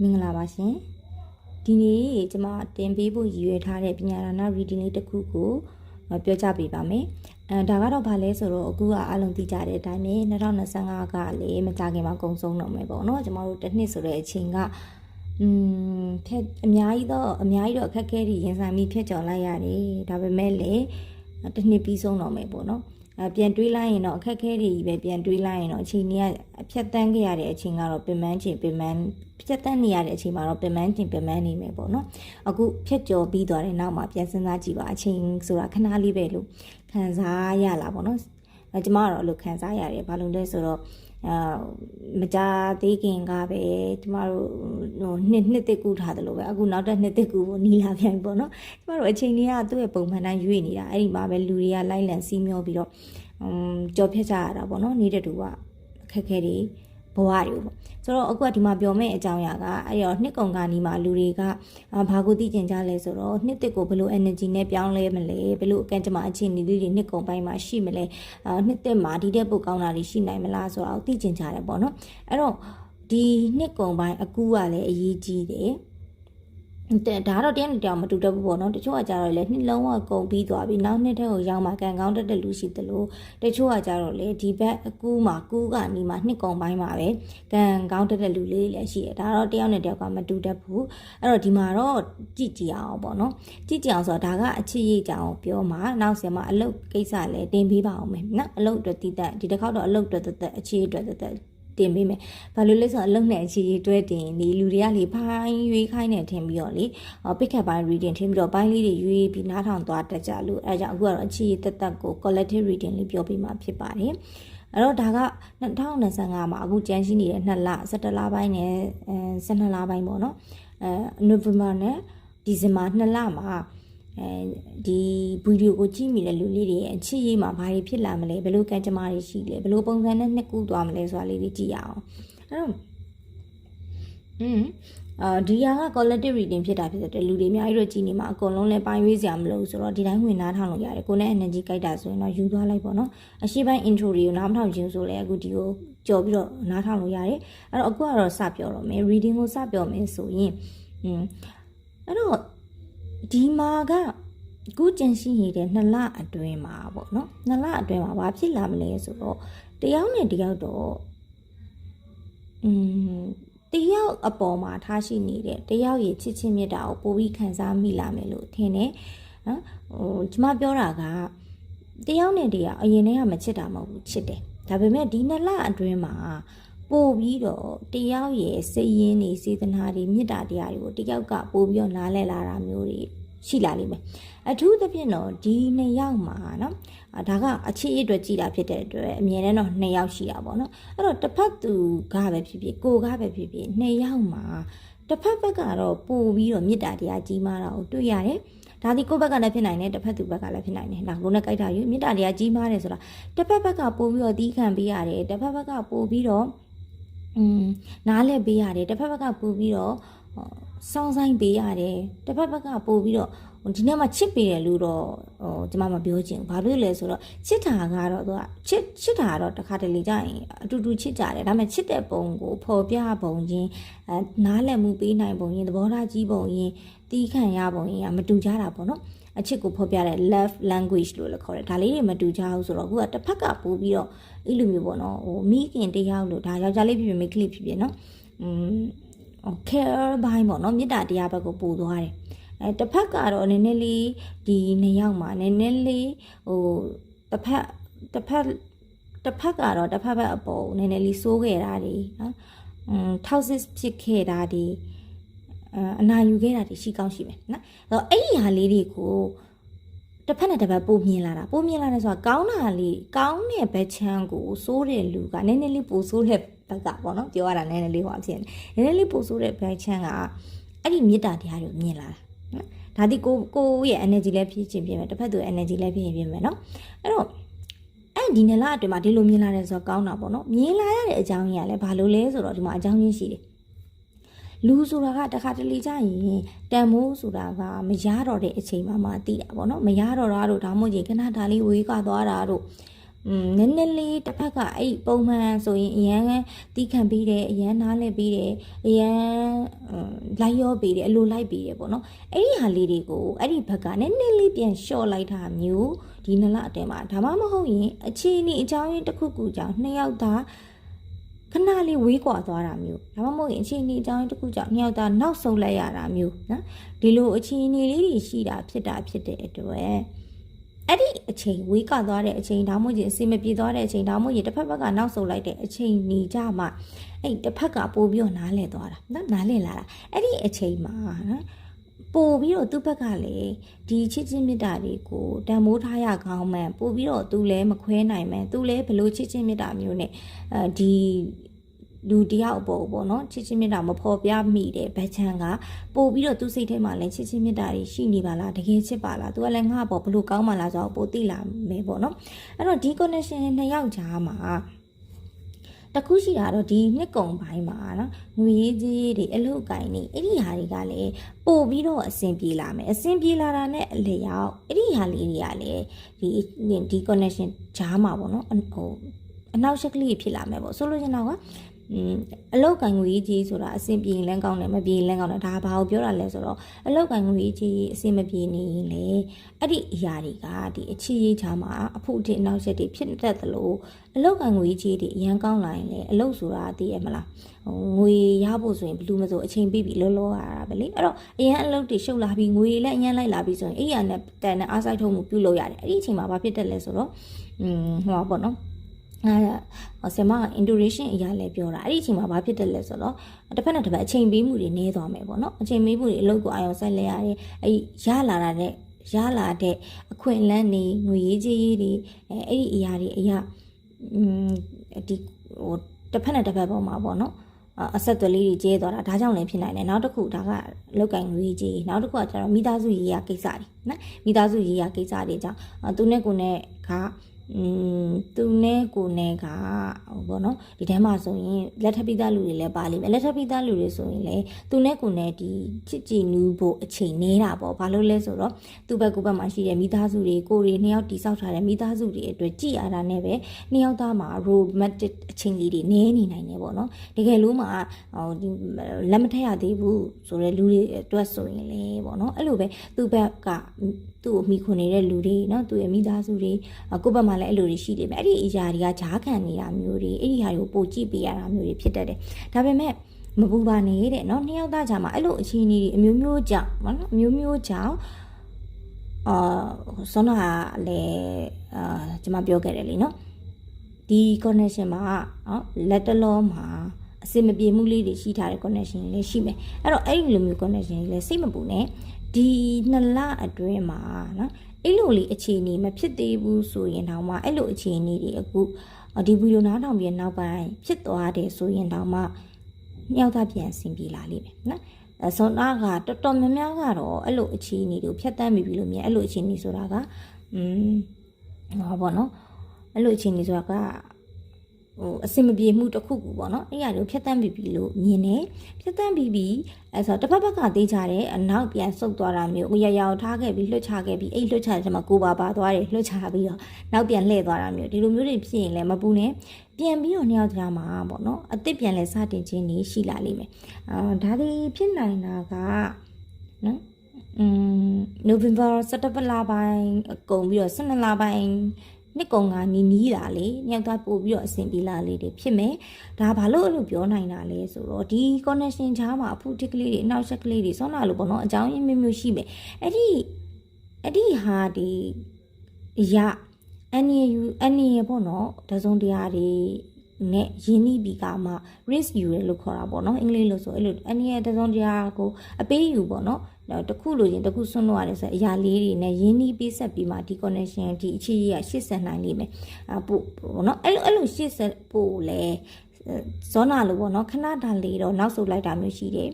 မင်္ဂလာပါရှင်ဒီနေ့ကျွန်မတင်ပေးဖို့ရည်ရွယ်ထားတဲ့ပညာဒါန reading လေးတစ်ခုကိုပြောကြားပေးပါမယ်အဲဒါကတော့ဘာလဲဆိုတော့အခုကအလုံးသိကြတဲ့အတိုင်းပဲ2025ကလည်းမကြခင်မှာကုန်ဆုံးတော့မယ်ပေါ့နော်ကျွန်တော်တို့တစ်နှစ်ဆိုတဲ့အချိန်ကอืมဖြတ်အများကြီးတော့အများကြီးတော့အခက်အခဲတွေရင်ဆိုင်ပြီးဖြတ်ကျော်လိုက်ရတယ်ဒါပေမဲ့လည်းတစ်နှစ်ပြီးဆုံးတော့မယ်ပေါ့နော်အ ပြန်တွေးလိုက်ရင်တော့အခက်အခဲတွေကြီးပဲပြန်တွေးလိုက်ရင်တော့အချိန်ကြီးကအဖြတ်တန်းခဲ့ရတဲ့အချိန်ကတော့ပင်ပန်းချိန်ပင်ပန်းဖြတ်တန်းနေရတဲ့အချိန်မှာတော့ပင်ပန်းချိန်ပင်ပန်းနေမယ်ပေါ့နော်အခုဖြတ်ကျော်ပြီးသွားတဲ့နောက်မှာပြန်စဉ်းစားကြည့်ပါအချိန်ဆိုတာခဏလေးပဲလို့ခံစားရလာပေါ့နော်အဲကျမကတော့အဲ့လိုခံစားရတယ်ဘာလို့လဲဆိုတော့ အာမကြသေးခင်ကပဲကျမတို့ဟိုနှစ်နှစ်တစ်ကူထားတယ်လို့ပဲအခုနောက်တစ်နှစ်တစ်ကူကိုနီးလာပြန်ပြီပေါ့နော်ကျမတို့အချိန်လေးကသူ့ရဲ့ပုံမှန်တိုင်းရွေ့နေတာအဲ့ဒီမှာပဲလူတွေကလိုက်လံစီးမျောပြီးတော့อืมကြော်ဖြတ်ကြရတာပေါ့နော်နေတဲ့တူကအခက်အခဲတွေ ဘဝတွေပေါ့ဆိုတော့အခုကဒီမှာပြောမယ့်အကြောင်းအရာကအဲ့ရောနှစ်ကုန်ကနီးမှာလူတွေကဘာကိုသိကျင်ကြလဲဆိုတော့နှစ်တစ်ကိုဘယ်လို energy နဲ့ပြောင်းလဲမလဲဘယ်လိုအကန့်အမှာအခြေအနေလေးတွေနှစ်ကုန်ပိုင်းမှာရှိမလဲအာနှစ်တစ်မှာဒီတဲ့ပိုကောင်းတာတွေရှိနိုင်မလားဆိုတော့သိကျင်ကြတယ်ပေါ့နော်အဲ့တော့ဒီနှစ်ကုန်ပိုင်းအကူကလည်းအရေးကြီးတယ်တဲ့ ဒါကတော့တရားနဲ့တရားမတူတတ်ဘူးပေါ့နော်တချို့ကကြတော့လေနှစ်လုံးဝကုန်ပြီးသွားပြီနောက်နှစ်ထက်ကိုရောက်မှကန်ကောင်းတတ်တဲ့လူရှိသလိုတချို့ကကြတော့လေဒီဘက်အကူမှာကူးကနီးမှာနှစ်ကုန်ပိုင်းမှာပဲကန်ကောင်းတတ်တဲ့လူလေးလည်းရှိတယ်ဒါတော့တရားနဲ့တရားကမတူတတ်ဘူးအဲ့တော့ဒီမှာတော့ကြည့်ကြည့်အောင်ပေါ့နော်ကြည့်ကြည့်အောင်ဆိုတော့ဒါကအချစ်ရေးကြအောင်ပြောမှာနောက်ဆင်မှာအလုတ်ကိစ္စလည်းတင်ပေးပါအောင်မယ်နော်အလုတ်အတွက်တည်တက်ဒီတစ်ခေါက်တော့အလုတ်အတွက်တသက်အခြေအတွက်တသက် တင်ပေးမယ်။ဘာလို့လဲဆိုတော့အလုံးနဲ့အခြေရေးတွဲတင်ဒီလူတွေကလေဖိုင်းရွေးခိုင်းနေထင်ပြီးတော့လေပိတ်ခတ်ပိုင်း reading ထင်ပြီးတော့ပိုင်းလေးတွေရွေးပြီးနားထောင်သွားတတ်ကြလို့အဲကြောင့်အခုကတော့အခြေရေးတက်တက်ကို collective reading လေးပြောပြမှာဖြစ်ပါတယ်။အဲ့တော့ဒါက2025မှာအခုကြမ်းရှိနေတဲ့2လ17လပိုင်းနဲ့အဲ12လပိုင်းပေါ့နော်။အဲ November နဲ့ December 2လမှာ အဲဒီဗီဒီယိုကိုကြည့်မိတဲ့လူလေးတွေရဲ့အချစ်ရေးမှာဘာတွေဖြစ်လာမလဲဘယ်လိုကံကြမ္မာတွေရှိလဲဘယ်လိုပုံစံနဲ့နှစ်ကူးသွားမလဲဆိုတာလေးတွေကြည့်ရအောင်အဲ့တော့อืมအာဒီဟာက collective reading ဖြစ်တာဖြစ်တဲ့လူတွေအများကြီးတော့ကြည်နေမှာအကုန်လုံးလည်းပိုင်းရွေးစရာမလိုဆိုတော့ဒီတိုင်းဝင်နားထောင်လို့ရတယ်ကိုယ်နဲ့ energy ကြိုက်တာဆိုရင်တော့ယူသွားလိုက်ပေါ့နော်အရှိပိုင်း intro တွေကိုနားမထောင်ခြင်းဆိုလည်းအခုဒီကိုကြော်ပြီးတော့နားထောင်လို့ရတယ်အဲ့တော့အခုကတော့စပြောတော့မယ် reading ကိုစပြောမယ်ဆိုရင်อืมအဲ့တော့ ဒီမှာကအခုကျန်ရှိနေတဲ့နှစ်လအတွင်းမှာပေါ့နော်နှစ်လအတွင်းမှာဘာဖြစ်လာမလဲဆိုတော့တယောက်နဲ့တယောက်တော့อืมတယောက်အပေါ်မှာထားရှိနေတဲ့တယောက်ရဲ့ချစ်ချင်းမြတ်တာကိုပိုပြီးခံစားမိလာမယ်လို့ထင်တယ်နော်ဟိုကျမပြောတာကတယောက်နဲ့တယောက်အရင်တည်းကမချစ်တာမဟုတ်ဘူးချစ်တယ်ဒါပေမဲ့ဒီနှစ်လအတွင်းမှာ ပို့ပြီးတော့တယောက်ရဲ့စိတ်ရင်းတွေစေတနာတွေမေတ္တာတရားတွေကိုတယောက်ကပို့ပြီးတော့နားလည်လာတာမျိုးတွေရှိလာလိမ့်မယ်အထူးသဖြင့်တော့ဒီနှစ်ယောက်မှာနော်ဒါကအခြေအအတွက်ကြည်တာဖြစ်တဲ့အတွက်အမြဲတမ်းတော့နှစ်ယောက်ရှိတာပေါ့နော်အဲ့တော့တစ်ဖက်သူကပဲဖြစ်ဖြစ်ကိုကပဲဖြစ်ဖြစ်နှစ်ယောက်မှာတစ်ဖက်ဘက်ကတော့ပို့ပြီးတော့မေတ္တာတရားကြီးမားတာကိုတွေ့ရတယ်ဒါဒီကိုယ့်ဘက်ကလည်းဖြစ်နိုင်တယ်တစ်ဖက်သူဘက်ကလည်းဖြစ်နိုင်တယ်ဒါကိုနဲ့ကြိုက်တာယူမေတ္တာတရားကြီးမားတယ်ဆိုတာတစ်ဖက်ဘက်ကပို့ပြီးတော့တီးခံပေးရတယ်တစ်ဖက်ဘက်ကပို့ပြီးတော့ อืมနားလဲပေးရတယ်တစ်ဖက်ဘက်ကပို့ပြီးတော့စောင်းဆိုင်ပေးရတယ်တစ်ဖက်ဘက်ကပို့ပြီးတော့ဒီနေ့မှချစ်ပေးတယ်လို့တော့ဟိုကျွန်မမပြောချင်ဘူးဘာဖြစ်လဲဆိုတော့ချစ်တာကတော့သူကချစ်ချစ်တာကတော့တစ်ခါတလေကြာရင်အတူတူချစ်ကြတယ်ဒါပေမဲ့ချစ်တဲ့ပုံကိုဖော်ပြပုံချင်းအဲနားလည်မှုပေးနိုင်ပုံရင်သဘောထားကြီးပုံရင်တီးခံရပုံရင်ကမတူကြတာပေါ့နော် အချစ်ကိုဖော်ပြတဲ့ love language လို့လည်းခေါ်တယ်ဒါလေးတွေမတူကြဘူးဆိုတော့အခုကတစ်ဖက်ကပို့ပြီးတော့အဲ့လိုမျိုးပေါ့နော်ဟိုမိခင်တရားလို့ဒါယောက်ျားလေးဖြစ်ဖြစ်မိန်းကလေးဖြစ်ဖြစ်နော်อืม care ဘိုင်းပေါ့နော်မေတ္တာတရားဘက်ကိုပို့သွားတယ်အဲတစ်ဖက်ကတော့နည်းနည်းလေးဒီနှစ်ယောက်မှာနည်းနည်းလေးဟိုတစ်ဖက်တစ်ဖက်တစ်ဖက်ကတော့တစ်ဖက်ဘက်အပေါ်နည်းနည်းလေးစိုးခဲ့တာဒီနော် toxic ဖြစ်ခဲ့တာဒီ အနာယူခဲ့တာတွေရှိကောင်းရှိမယ်နော်အဲ့တော့အဲ့ဒီဟာလေးတွေကိုတစ်ဖက်နဲ့တစ်ဖက်ပိုမြင်လာတာပိုမြင်လာတယ်ဆိုတာကောင်းတာလေးကောင်းတဲ့ဘက်ချမ်းကိုစိုးတဲ့လူကနည်းနည်းလေးပိုစိုးတဲ့ဘက်ကပေါ့နော်ပြောရတာနည်းနည်းလေးဟောဖြစ်နေနည်းနည်းလေးပိုစိုးတဲ့ဘက်ချမ်းကအဲ့ဒီမေတ္တာတရားတွေကိုမြင်လာတာနော်ဒါဒီကိုကိုရဲ့ energy လည်းဖြစ်ချင်းဖြစ်မယ်တစ်ဖက်သူ energy လည်းဖြစ်ရင်ဖြစ်မယ်နော်အဲ့တော့အဲ့ဒီနေ့လအတွင်းမှာဒီလိုမြင်လာတယ်ဆိုတော့ကောင်းတာပေါ့နော်မြင်လာရတဲ့အကြောင်းကြီးကလည်းဘာလို့လဲဆိုတော့ဒီမှာအကြောင်းရင်းရှိတယ် လူဆိုတာကတခါတလေကြာရင်တန်မိုးဆိုတာကမရတော့တဲ့အချိန်မှမှသိတာပေါ့နော်မရတော့တာတို့ဒါမှမဟုတ်ရင်ခဏဒါလေးဝေးကသွားတာတို့อืมနည်းနည်းလေးတစ်ဖက်ကအဲ့ပုံမှန်ဆိုရင်အရန်တီးခံပြီးတယ်အရန်နားလဲပြီးတယ်အရန်လိုက်ရောပြီးတယ်အလိုလိုက်ပြီးတယ်ပေါ့နော်အဲ့ဒီဟာလေးတွေကိုအဲ့ဒီဘက်ကနည်းနည်းလေးပြန်လျှော့လိုက်တာမျိုးဒီနလအတဲမှာဒါမှမဟုတ်ရင်အခြေအနေအကြောင်းရင်းတစ်ခုခုကြောင့်နှစ်ယောက်သား ခဏလေးဝေးကွာသွားတာမျိုးဒါမှမဟုတ်ရင်အခြေအနေအကြောင်းရင်းတစ်ခုကြောင့်နှစ်ယောက်သားနောက်ဆုတ်လိုက်ရတာမျိုးနော်ဒီလိုအခြေအနေလေးတွေရှိတာဖြစ်တာဖြစ်တဲ့အတွက်အဲ့ဒီအချိန်ဝေးကသွားတဲ့အချိန်ဒါမှမဟုတ်ရင်အစီမပြေသွားတဲ့အချိန်ဒါမှမဟုတ်ရင်တစ်ဖက်ဘက်ကနောက်ဆုတ်လိုက်တဲ့အချိန်หนีကြမှာအဲ့တစ်ဖက်ကပို့ပြီးတော့နားလဲသွားတာနော်နားလဲလာတာအဲ့ဒီအချိန်မှာနော် ပို့ပြီးတော့သူ့ဘက်ကလည်းဒီချစ်ချင်းမြတ်တာတွေကိုတန်မိုးထားရကောင်းမှန်ပို့ပြီးတော့သူလည်းမခွဲနိုင်မှန်သူလည်းဘလို့ချစ်ချင်းမြတ်တာမျိုးနဲ့အဲဒီလူတယောက်အပေါ်ပေါ့နော်ချစ်ချင်းမြတ်တာမဖော်ပြမိတဲ့ဗချန်ကပို့ပြီးတော့သူ့စိတ်ထဲမှာလည်းချစ်ချင်းမြတ်တာတွေရှိနေပါလားတကယ်ချစ်ပါလားသူကလည်းငါ့အပေါ်ဘလို့ကောင်းမှလားဆိုတော့ပို့သိလာမယ်ပေါ့နော်အဲ့တော့ဒီ connection နှစ်ယောက်ကြားမှာ တခုရှိတာတော့ဒီနှစ်ကုံပိုင်းမှာနော်ငွေရေးကြီးတွေအလုတ်ကိုင်းနေအဲ့ဒီဟာတွေကလည်းပို့ပြီးတော့အဆင်ပြေလာမယ်အဆင်ပြေလာတာနဲ့အလျောက်အဲ့ဒီဟာလေးတွေကလည်းဒီဒီ connection ကြားမှာပေါ့နော်ဟိုအနောက်ရှက်ကလေးဖြစ်လာမယ်ပေါ့ဆိုလိုချင်တာကอืม အလောက်ကင်ငွေကြီးဆိုတာအဆင်ပြေရင်လည်းကောင်းတယ်မပြေရင်လည်းကောင်းတယ်ဒါဘာကိုပြောတာလဲဆိုတော့အလောက်ကင်ငွေကြီးအဆင်မပြေနေရင်လေအဲ့ဒီအရာတွေကဒီအချီရေးချာမှာအဖို့အထင်အနောက်ချက်တွေဖြစ်တတ်သလိုအလောက်ကင်ငွေကြီးတွေအရန်ကောင်းလာရင်လေအလောက်ဆိုတာသိရမလားဟိုငွေရဖို့ဆိုရင်ဘယ်လိုမဆိုအချိန်ပြီးပြီလောလောရတာပဲလေအဲ့တော့အရန်အလောက်တွေရှုပ်လာပြီးငွေလည်းအရန်လိုက်လာပြီးဆိုရင်အဲ့ရနဲ့တန်တဲ့အားစိုက်ထုံးမှုပြုလုပ်ရတယ်အဲ့ဒီအချိန်မှာဘာဖြစ်တတ်လဲဆိုတော့อืมဟိုပါပေါ့နော် အဲဆင်မက intuition အရာလဲပြောတာအဲ့ဒီအချိန်မှာဘာဖြစ်တယ်လဲဆိုတော့တစ်ဖက်နဲ့တစ်ဖက်အချိန်ပေးမှုတွေနည်းသွားမယ်ပေါ့နော်အချိန်ပေးမှုတွေအလုပ်ကိုအာရုံစိုက်လဲရတယ်အဲ့ရလာတာတဲ့ရလာတဲ့အခွင့်အလန်းတွေငွေရေးကြေးရေးတွေအဲအဲ့ဒီအရာတွေအရာอืมဒီဟိုတစ်ဖက်နဲ့တစ်ဖက်ပေါ်မှာပေါ့နော်အဆက်သွယ်လေးတွေကျဲသွားတာဒါကြောင့်လည်းဖြစ်နိုင်တယ်နောက်တစ်ခုဒါကလောက်ကင်ငွေကြီးနောက်တစ်ခုကကျတော့မိသားစုရေးရကိစ္စတွေနော်မိသားစုရေးရကိစ္စတွေကြောင့်သူနဲ့ကိုနဲ့က อืมသူနဲ့ကိုနဲ့ကဟိုပေါ့နော်ဒီထဲမှာဆိုရင်လက်ထပ်ပိသားလူတွေလည်းပါလိမ့်မယ်လက်ထပ်ပိသားလူတွေဆိုရင်လည်းသူနဲ့ကိုနဲ့ဒီချစ်ကြည်နူးဖို့အချိန်နေတာပေါ့ဘာလို့လဲဆိုတော့သူ့ဘက်ကိုဘက်မှာရှိတဲ့မိသားစုတွေကိုတွေနှစ်ယောက်တိဆောက်ထားတဲ့မိသားစုတွေအတွက်ကြည်ရတာနဲ့ပဲနှစ်ယောက်သားမှာ romantic အချိန်လေးတွေနည်းနေနိုင်တယ်ပေါ့နော်တကယ်လို့မှဟိုဒီလက်မထက်ရသေးဘူးဆိုတော့လူတွေအတွက်ဆိုရင်လေပေါ့နော်အဲ့လိုပဲသူ့ဘက်ကသူ့ကိုမိခွန်နေတဲ့လူတွေเนาะသူ့ရဲ့မိသားစုတွေကိုယ့်ဘက်မှာ ာမှာလည်းအဲ့လိုတွေရှိနေမယ်အဲ့ဒီအရာတွေကကြားခံနေတာမျိုးတွေအဲ့ဒီဟာတွေကိုပိုကြည့်ပေးရတာမျိုးတွေဖြစ်တတ်တယ်ဒါပေမဲ့မပူပါနဲ့တဲ့နော်နှစ်ယောက်သားကြာမှာအဲ့လိုအခြေအနေတွေအမျိုးမျိုးကြောင့်နော်အမျိုးမျိုးကြောင့်အာဆွမ်းနာလည်းအာကျွန်မပြောခဲ့တယ်လीနော်ဒီ connection မှာနော်လက်တလုံးမှာအစင်မပြေမှုလေးတွေရှိထားတဲ့ connection လေးရှိမယ်အဲ့တော့အဲ့ဒီလိုမျိုး connection လေးစိတ်မပူနဲ့ဒီနှစ်လအတွင်းမှာနော် အဲ့လိုလေးအခြေအနေမဖြစ်သေးဘူးဆိုရင်တော့မှအဲ့လိုအခြေအနေတွေအခုဒီဗီဒီယိုနားထောင်ပြီးနောက်ပိုင်းဖြစ်သွားတယ်ဆိုရင်တော့မှမြောက်သားပြန်ဆင်ပြေလာလိမ့်မယ်နော်အစောနာကတော်တော်များများကတော့အဲ့လိုအခြေအနေတွေကိုဖျက်ဆီးမိပြီလို့မြင်အဲ့လိုအခြေအနေဆိုတာကอืมဟောပေါ့နော်အဲ့လိုအခြေအနေဆိုတာက ဟိုအစင်မပြေမှုတစ်ခုခုပေါ့နော်အဲ့ရလို့ဖြတ်တန်းပြီးပြီလို့မြင်တယ်ဖြတ်တန်းပြီးပြီအဲဆိုတစ်ဖက်ဘက်ကသေးကြတယ်အနောက်ပြန်ဆုတ်သွားတာမျိုးရရအောင်ထားခဲ့ပြီးလွှတ်ချခဲ့ပြီးအဲ့လွှတ်ချတဲ့ချိန်မှာကိုပါပါသွားတယ်လွှတ်ချပြီးတော့နောက်ပြန်လှည့်သွားတာမျိုးဒီလိုမျိုးတွေဖြစ်ရင်လည်းမပူနဲ့ပြန်ပြီးတော့နှစ်ယောက်ကြားမှာပေါ့နော်အစ်စ်ပြန်လဲစတင်ခြင်းနေရှိလာလိမ့်မယ်အာဒါတွေဖြစ်နိုင်တာကနော်อืม November 17လပိုင်းအကုန်ပြီးတော့12လပိုင်း နှစ်ကုံကနီးနီးတာလေညောက်သားပို့ပြီးတော့အဆင်ပြေလာလေးတွေဖြစ်မယ်ဒါဘာလို့အဲ့လိုပြောနိုင်တာလဲဆိုတော့ဒီ connection ချားမှာအဖုတစ်ကလေးတွေအနောက်ချက်ကလေးတွေစောနာလို့ပေါ့နော်အကြောင်းရင်းမျိုးမျိုးရှိမယ်အဲ့ဒီအဲ့ဒီဟာဒီရအန်ရီယူအန်ရီပေါ့နော်တစုံတရားတွေနဲ့ရင်းနှီးပြီးကမှ risk ယူရလို့ခေါ်တာပေါ့နော်အင်္ဂလိပ်လို့ဆိုအဲ့လိုအန်ရီရဲ့တစုံတရားကိုအပေးယူပေါ့နော် တခုလိုရင်တခုဆွန့်လို့ရတယ်ဆိုအရာလေးတွေနဲ့ရင်းနှီးပေးဆက်ပြီးမှဒီ connection ဒီအခြေရရှစ်ဆက်နိုင်လိမ့်မယ်အပို့ပေါ့နော်အဲ့လိုအဲ့လိုရှစ်ဆက်ပို့လဲဇောနာလို့ပေါ့နော်ခဏတာလေးတော့နောက်ဆုတ်လိုက်တာမျိုးရှိတယ်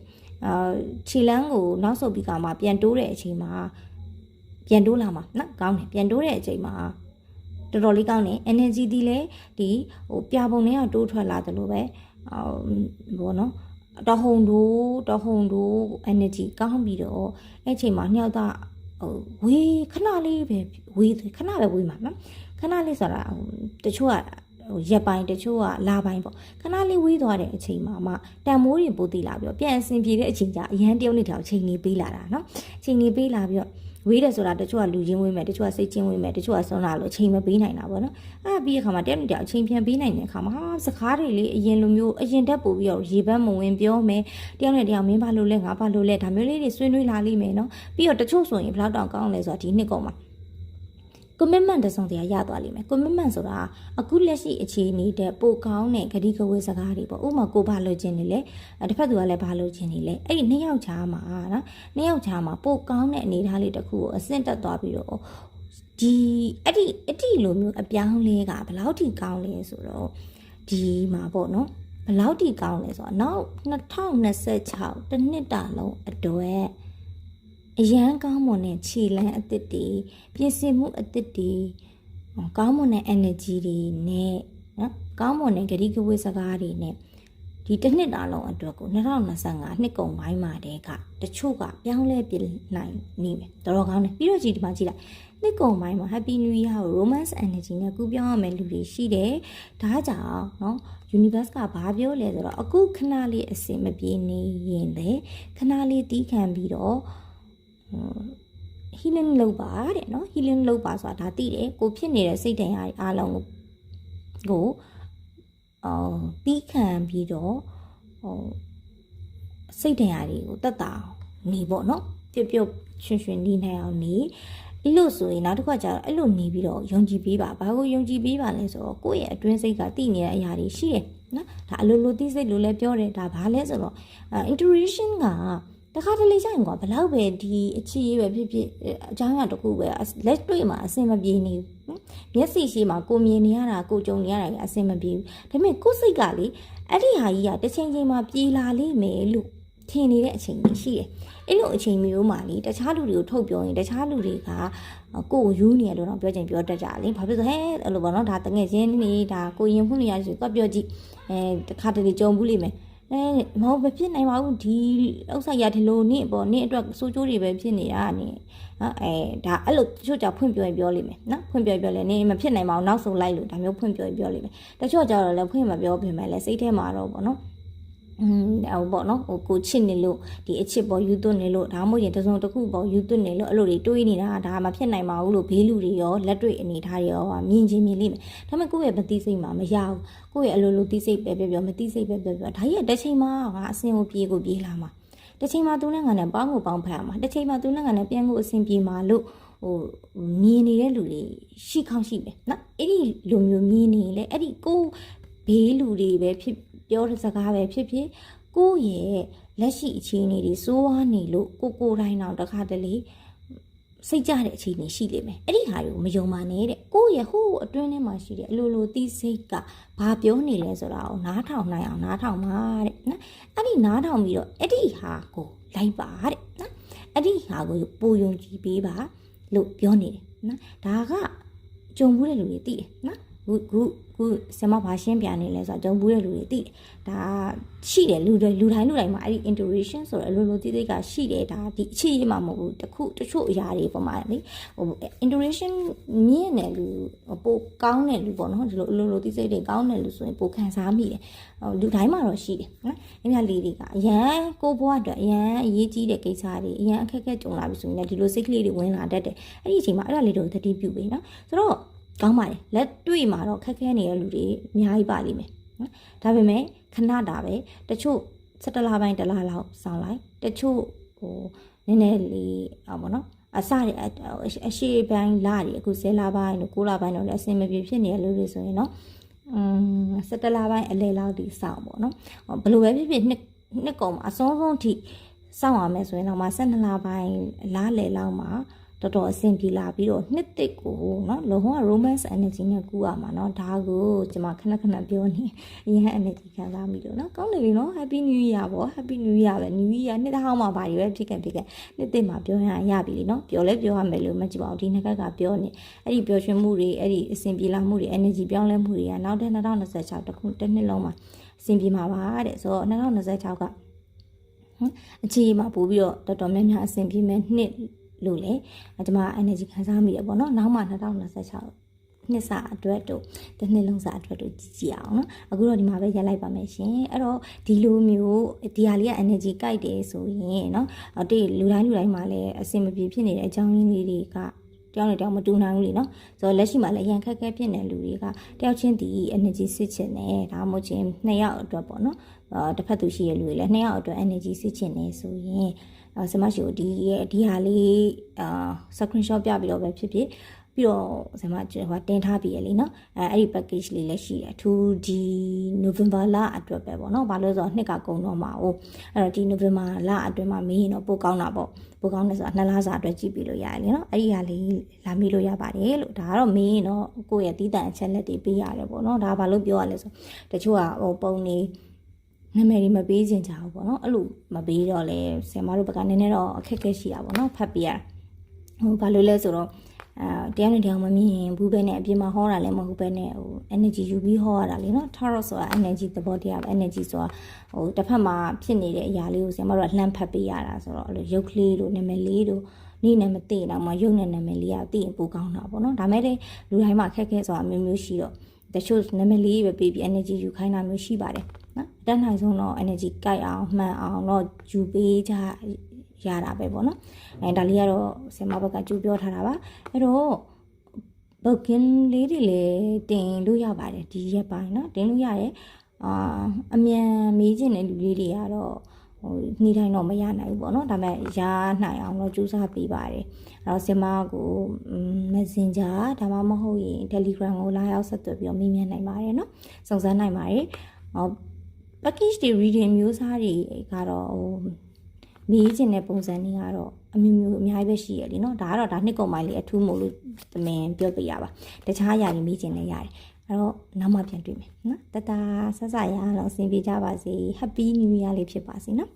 အာခြေလန်းကိုနောက်ဆုတ်ပြီးကမှပြန်တိုးတဲ့အချိန်မှာပြန်တိုးလာမှာနော်ကောင်းတယ်ပြန်တိုးတဲ့အချိန်မှာတော်တော်လေးကောင်းတယ် energy ဒီလဲဒီဟိုပြပုံတွေကတိုးထွက်လာတယ်လို့ပဲအော်ဘောနော် တဟုန်တို့တဟုန်တို့ energy ကောင်းပြီးတော့အဲ့ချိန်မှာနှစ်ယောက်သားဟိုဝေးခဏလေးပဲဝေးခဏပဲဝေးမှာနော်ခဏလေးဆိုတာဟိုတချို့ကဟိုရက်ပိုင်းတချို့ကလာပိုင်းပေါ့ခဏလေးဝေးသွားတဲ့အချိန်မှာမှတန်မိုးတွေပိုးသေးလာပြီးတော့ပြန်အဆင်ပြေတဲ့အချိန်ကျအရန်တယောက်နှစ်တောင်ချိန်နေပေးလာတာနော်ချိန်နေပေးလာပြီးတော့ ဝေးတယ်ဆိုတာတချို့ကလူချင်းဝေးမယ်တချို့ကစိတ်ချင်းဝေးမယ်တချို့ကဆွမ်းလာလို့အချိန်မပေးနိုင်တာပေါ့နော်အဲ့ဒါပြီးတဲ့ခါမှာတယောက်နှစ်တောင်အချိန်ပြန်ပေးနိုင်တဲ့အခါမှာဟာစကားတွေလေအရင်လိုမျိုးအရင်တက်ပို့ပြီးတော့ရေပန်းမဝင်ပြောမယ်တယောက်နဲ့တယောက်မင်းဘာလို့လဲငါဘာလို့လဲဒါမျိုးလေးတွေဆွေးနွေးလာလိမ့်မယ်နော်ပြီးတော့တချို့ဆိုရင်ဘယ်လောက်တောင်ကောင်းလဲဆိုတာဒီနှစ်ကောမှာ commitment တစ်စုံတရာရသွားလိမ့်မယ် commitment ဆိုတာအခုလက်ရှိအခြေအနေတဲ့ပိုကောင်းတဲ့ဂတိကဝေစကားတွေပေါ့ဥပမာကိုဘာလို့ခြင်းနေလဲတစ်ဖက်သူကလည်းဘာလို့ခြင်းနေလဲအဲ့ဒီနှစ်ယောက်ချားမှာနော်နှစ်ယောက်ချားမှာပိုကောင်းတဲ့အနေအထားလေးတစ်ခုကိုအဆင့်တက်သွားပြီးတော့ဒီအဲ့ဒီအဲ့ဒီလိုမျိုးအပြောင်းလဲကဘယ်လောက်ထိကောင်းလဲဆိုတော့ဒီမှာပေါ့နော်ဘယ်လောက်ထိကောင်းလဲဆိုတော့နောက်2026တစ်နှစ်တာလုံးအတွက် အရန်ကောင်းမွန်တဲ့ခြေလမ်းအသစ်တွေပြင်ဆင်မှုအသစ်တွေဟောကောင်းမွန်တဲ့ energy တွေနဲ့နော်ကောင်းမွန်တဲ့ဂတိကဝေစကားတွေနဲ့ဒီတစ်နှစ်တာလုံးအတွက်ကို2025နှစ်ကုန်ပိုင်းမှာတည်းကတချို့ကပြောင်းလဲပြင်နိုင်နေမယ်တော်တော်ကောင်းတယ်ပြီးတော့ကြည့်ဒီမှာကြည့်လိုက်နှစ်ကုန်ပိုင်းမှာ Happy New Year ကို Romance Energy နဲ့ကူးပြောင်းရမယ့်လူတွေရှိတယ်ဒါကြောင့်နော် universe ကဘာပြောလဲဆိုတော့အခုခဏလေးအစင်မပြေနေရင်လေခဏလေးတီးခံပြီးတော့ဟို healing လုပ်ပါတဲ့နော် healing လုပ်ပါဆိုတာဒါသိတယ်ကိုဖြစ်နေတဲ့စိတ်ဒဏ်ရာတွေအားလုံးကိုကိုအော်ပြီးခံပြီးတော့ဟိုစိတ်ဒဏ်ရာတွေကိုတတ်တာနေပေါ့နော်ပြပြရှင်ရှင်နေနိုင်အောင်နေအဲ့လိုဆိုရင်နောက်တစ်ခါကျတော့အဲ့လိုနေပြီးတော့ယုံကြည်ပေးပါဘာကိုယုံကြည်ပေးပါလဲဆိုတော့ကိုယ့်ရဲ့အတွင်းစိတ်ကတည်နေတဲ့အရာတွေရှိတယ်နော်ဒါအလိုလိုသိစိတ်လို့လည်းပြောတယ်ဒါဘာလဲဆိုတော့ intuition က တခါတလေကျရင်ကွာဘလောက်ပဲဒီအချီရေးပဲဖြစ်ဖြစ်အကြောင်းအရာတစ်ခုပဲလက်တွေ့မှာအဆင်မပြေနေဘူးမျက်စိရှိမှာကိုမြင်နေရတာကိုကြုံနေရတာကအဆင်မပြေဘူးဒါပေမဲ့ကိုယ်စိတ်ကလေအဲ့ဒီဟာကြီးကတစ်ချိန်ချိန်မှာပြေလာလိမ့်မယ်လို့ထင်နေတဲ့အချိန်ကြီးရှိတယ်အဲ့လိုအချိန်မျိုးမှာလေတခြားလူတွေကိုထုတ်ပြောရင်တခြားလူတွေကကိုယ်ကိုယူနေရလို့တော့ပြောချင်ပြောတတ်ကြတယ်ဘာဖြစ်လို့ဟဲ့အဲ့လိုပေါ့နော်ဒါတငယ်ချင်းနေဒါကိုရင်ဖွင့်နေရဆိုတော့ပြောကြည့်အဲတခါတလေကြုံဘူးလိမ့်မယ် အဲမဟုတ်မဖြစ်နိုင်ပါဘူးဒီဥစ္စာရဒီလိုနင့်ပေါ့နင့်အတွက်စိုးကျိုးတွေပဲဖြစ်နေတာနင့်နော်အဲဒါအဲ့လိုတချို့ကြောင့်ဖွင့်ပြောရင်ပြောလိမ့်မယ်နော်ဖွင့်ပြောပြောလဲနင့်မဖြစ်နိုင်ပါဘူးနောက်ဆုံးလိုက်လို့ဒါမျိုးဖွင့်ပြောရင်ပြောလိမ့်မယ်တချို့ကြောင့်လည်းဖွင့်မပြောပြင်မဲ့လဲစိတ်ထဲမှာတော့ပေါ့နော်อืม ဟိုပေါ့နော်ဟိုကိုချစ်နေလို့ဒီအချစ်ပေါ်ယူသွနေလို့ဒါမှမဟုတ်ရင်တစုံတစ်ခုပေါ်ယူသွနေလို့အဲ့လိုတွေတွေးနေတာဒါမှဖြစ်နိုင်မှာဘူးလို့ဘေးလူတွေရောလက်တွေ့အနေထားတွေရောမြင်ချင်းမြင်လိမ့်မယ်ဒါပေမဲ့ကိုယ့်ရဲ့မသိစိတ်မှာမရဘူးကိုယ့်ရဲ့အလိုလိုသိစိတ်ပဲပြောပြောမသိစိတ်ပဲပြောပြောဒါကြီးကတစ်ချိန်မှာငါအစင်ကိုပြေးကိုပြေးလာမှာတစ်ချိန်မှာသူနဲ့ငါနဲ့ပေါင်းကိုပေါင်းဖက်ရမှာတစ်ချိန်မှာသူနဲ့ငါနဲ့ပြန်ကိုအစင်ပြေးမှာလို့ဟိုမြင်နေတဲ့လူတွေရှိခေါင်းရှိမယ်နော်အဲ့ဒီလူမျိုးမြင်နေလေအဲ့ဒီကိုဘေးလူတွေပဲဖြစ် ပြောတဲ့စကားပဲဖြစ်ဖြစ်ကိုယ့်ရဲ့လက်ရှိအခြေအနေတွေစိုးဝါးနေလို့ကိုကိုယ်တိုင်းတော့တခါတလေစိတ်ကြတဲ့အခြေအနေရှိလိမ့်မယ်အဲ့ဒီဟာတွေကိုမယုံပါနဲ့တဲ့ကိုယ့်ရဲ့ဟိုးအတွင်းထဲမှာရှိတဲ့အလိုလိုသိစိတ်ကဘာပြောနေလဲဆိုတာကိုနားထောင်နိုင်အောင်နားထောင်ပါတဲ့နော်အဲ့ဒီနားထောင်ပြီးတော့အဲ့ဒီဟာကိုလိုက်ပါတဲ့နော်အဲ့ဒီဟာကိုပိုယုံကြည်ပေးပါလို့ပြောနေတယ်နော်ဒါကကြုံဘူးတဲ့လူတွေသိတယ်နော်ခုခု ခုဆင်မဘာရှင်းပြနေလဲဆိုတော့ကြုံဘူးတဲ့လူတွေသိတယ်ဒါရှိတယ်လူတွေလူတိုင်းလူတိုင်းမှာအဲ့ဒီ intuition ဆိုတော့အလိုလိုသိသိကရှိတယ်ဒါဒီအခြေအမှမဟုတ်ဘူးတခုတချို့အရာတွေပုံမှန်လေဟို intuition မြင့်တယ်လူပိုကောင်းတယ်လူပေါ့နော်ဒီလိုအလိုလိုသိစိတ်တွေကောင်းတယ်လူဆိုရင်ပိုခံစားမိတယ်ဟိုလူတိုင်းမှာတော့ရှိတယ်နော်အများလေးတွေကအရန်ကိုဘွားအတွက်အရန်အရေးကြီးတဲ့ကိစ္စတွေအရန်အခက်အခဲကြုံလာပြီဆိုရင်ဒီလိုစိတ်ကလေးတွေဝင်လာတတ်တယ်အဲ့ဒီအချိန်မှာအဲ့ဒါလေးတွေကိုသတိပြုပေးနော်ဆိုတော့ ကောင်းပါတယ်လက်တွေ့မှာတော့ခက်ခဲနေတဲ့လူတွေအများကြီးပါလိမ့်မယ်နော်ဒါပေမဲ့ခဏတာပဲတချို့17လပိုင်းတစ်လလောက်စောင့်လိုက်တချို့ဟိုနည်းနည်းလေးဟောပေါ့နော်အစရအရှိပိုင်းလာတွေအခု10လပိုင်းတို့9လပိုင်းတို့လည်းအဆင်မပြေဖြစ်နေတဲ့လူတွေဆိုရင်နော်อืม17လပိုင်းအလဲလောက်ဒီစောင့်ပေါ့နော်ဘယ်လိုပဲဖြစ်ဖြစ်နှစ်နှစ်ကောင်မှာအဆုံးဆုံးထိစောင့်ရမယ်ဆိုရင်တော့မှ12လပိုင်းလားလေလောက်မှာ တော်တော်အဆင်ပြေလာပြီးတော့နှစ်တစ်ကိုเนาะလောက romance energy နဲ့ကူရမှာเนาะဒါကိုကျွန်မခဏခဏပြောနေအရင် energy ခံစားမိလို့เนาะကောင်းတယ်လေเนาะ happy new year ပေါ့ happy new year ပဲ new year နှစ်တစ်ဟောင်းမှာဘာတွေပဲဖြစ်ခဲ့ဖြစ်ခဲ့နှစ်တစ်မှာပြောရရပြီလေเนาะပြောလဲပြောရမယ်လို့မကြည့်ပါဘူးဒီနှစ်ကကပြောနေအဲ့ဒီပျော်ရွှင်မှုတွေအဲ့ဒီအဆင်ပြေလာမှုတွေ energy ပြောင်းလဲမှုတွေကနောက်တဲ့2026တခုတစ်နှစ်လုံးမှာအဆင်ပြေမှာပါတဲ့ဆိုတော့2026ကအခြေမှာပို့ပြီးတော့တော်တော်များများအဆင်ပြေမဲ့နှစ် လို့လေကျွန်မ energy ခံစားမိတယ်ပေါ့နော်နောက်မှ2026နှစ်စာအတွက်တို့တစ်နှစ်လုံးစာအတွက်တို့ကြည့်ကြည့်အောင်နော်အခုတော့ဒီမှာပဲရက်လိုက်ပါမယ်ရှင်အဲ့တော့ဒီလိုမျိုးဒီဟာလေးက energy ကြိုက်တယ်ဆိုရင်နော်အတေးလူတိုင်းလူတိုင်းမှာလည်းအဆင်မပြေဖြစ်နေတဲ့အကြောင်းရင်းလေးတွေကတယောက်နဲ့တယောက်မတူနိုင်ဘူးလीနော်ဆိုတော့လက်ရှိမှာလည်းရန်ခက်ခဲဖြစ်နေလူတွေကတယောက်ချင်းဒီ energy စစ်ချင်တယ်ဒါမှမဟုတ်ချင်းနှစ်ယောက်အတွက်ပေါ့နော်အာတစ်ဖက်သူရှိရလူတွေလည်းနှစ်ယောက်အတွက် energy စစ်ချင်နေဆိုရင် အာစမရှိကိုဒီရဲ့ဒီဟာလေးအာ screenshot ပြပြီးတော့ပဲဖြစ်ဖြစ်ပြီးတော့ဇမဟိုတင်ထားပြီးရလေနော်အဲအဲ့ဒီ package လေးလည်းရှိတယ်အထူးဒီ November လအတွက်ပဲပေါ့နော်ဘာလို့လဲဆိုတော့နှစ်ကကုန်တော့မှာ哦အဲ့တော့ဒီ November လအတွင်းမှာမေးရင်တော့ပိုကောင်းတာပေါ့ပိုကောင်းတယ်ဆိုတာနှစ်လစာအတွက်ကြည့်ပြီးလို့ရတယ်လေနော်အဲ့ဒီဟာလေးလာမေးလို့ရပါတယ်လို့ဒါကတော့မေးရင်တော့ကိုယ့်ရဲ့တီးတန်အချက်လက်တွေပေးရတယ်ပေါ့နော်ဒါဘာလို့ပြောရလဲဆိုတချို့ကဟိုပုံနေ နာမည်တွေမပေးချင်ကြဘူးပေါ့နော်အဲ့လိုမပေးတော့လေဆင်မတို့ဘက်ကနည်းနည်းတော့အခက်အခဲရှိတာပေါ့နော်ဖတ်ပြရဟိုဘာလို့လဲဆိုတော့အဲတရားနဲ့တရားမမြင်ရင်ဘူးပဲနဲ့အပြင်မှာဟောတာလည်းမဟုတ်ပဲနဲ့ဟို energy ယူပြီးဟောရတာလေနော် tarot ဆိုတာ energy သဘောတရားပဲ energy ဆိုတာဟိုတစ်ဖက်မှာဖြစ်နေတဲ့အရာလေးကိုဆင်မတို့ကလှမ်းဖတ်ပေးရတာဆိုတော့အဲ့လိုရုပ်ကလေးတို့နာမည်လေးတို့နေနဲ့မသိတော့မှရုပ်နဲ့နာမည်လေးကသိရင်ပိုကောင်းတာပေါ့နော်ဒါမဲ့လေလူတိုင်းမှာခက်ခဲဆိုတာမျိုးမျိုးရှိတော့တချို့နာမည်လေးပဲပေးပြီး energy ယူခိုင်းတာမျိုးရှိပါတယ် နော်အတတ်နိုင်ဆုံးတော့ energy ကြိုက်အောင်မှန်အောင်တော့ယူပေးကြရတာပဲပေါ့နော်အဲဒါလေးကတော့ဆင်မဘက်ကကြိုးပြောထားတာပါအဲ့တော့ဘကင်းလေးတွေလည်းတင်လို့ရပါတယ်ဒီရက်ပိုင်းနော်တင်လို့ရတယ်အာအမြန်မေးခြင်းတဲ့လူလေးတွေကတော့ဟိုနေ့တိုင်းတော့မရနိုင်ဘူးပေါ့နော်ဒါပေမဲ့ရနိုင်အောင်တော့ကြိုးစားပေးပါတယ်အဲ့တော့ဆင်မကို Messenger ဒါမှမဟုတ်ရင် Telegram ကိုလာရောက်ဆက်သွယ်ပြီးတော့မေးမြန်းနိုင်ပါတယ်နော်စုံစမ်းနိုင်ပါတယ်ဟော package တွေ reading မျိုးစားတွေကတော့ဟိုမေးခြင်းတဲ့ပုံစံတွေကတော့အမျိုးမျိုးအများကြီးပဲရှိရလေနော်ဒါကတော့ဒါနှစ်ကုန်ပိုင်းလေးအထူးမို့လို့သမင်ပြောပြရပါတခြားအရာတွေမေးခြင်းလည်းရတယ်အဲ့တော့နောက်မှပြန်တွေ့မယ်နော်တတဆဆရအောင်အဆင်ပြေကြပါစေ happy new year လေးဖြစ်ပါစေနော်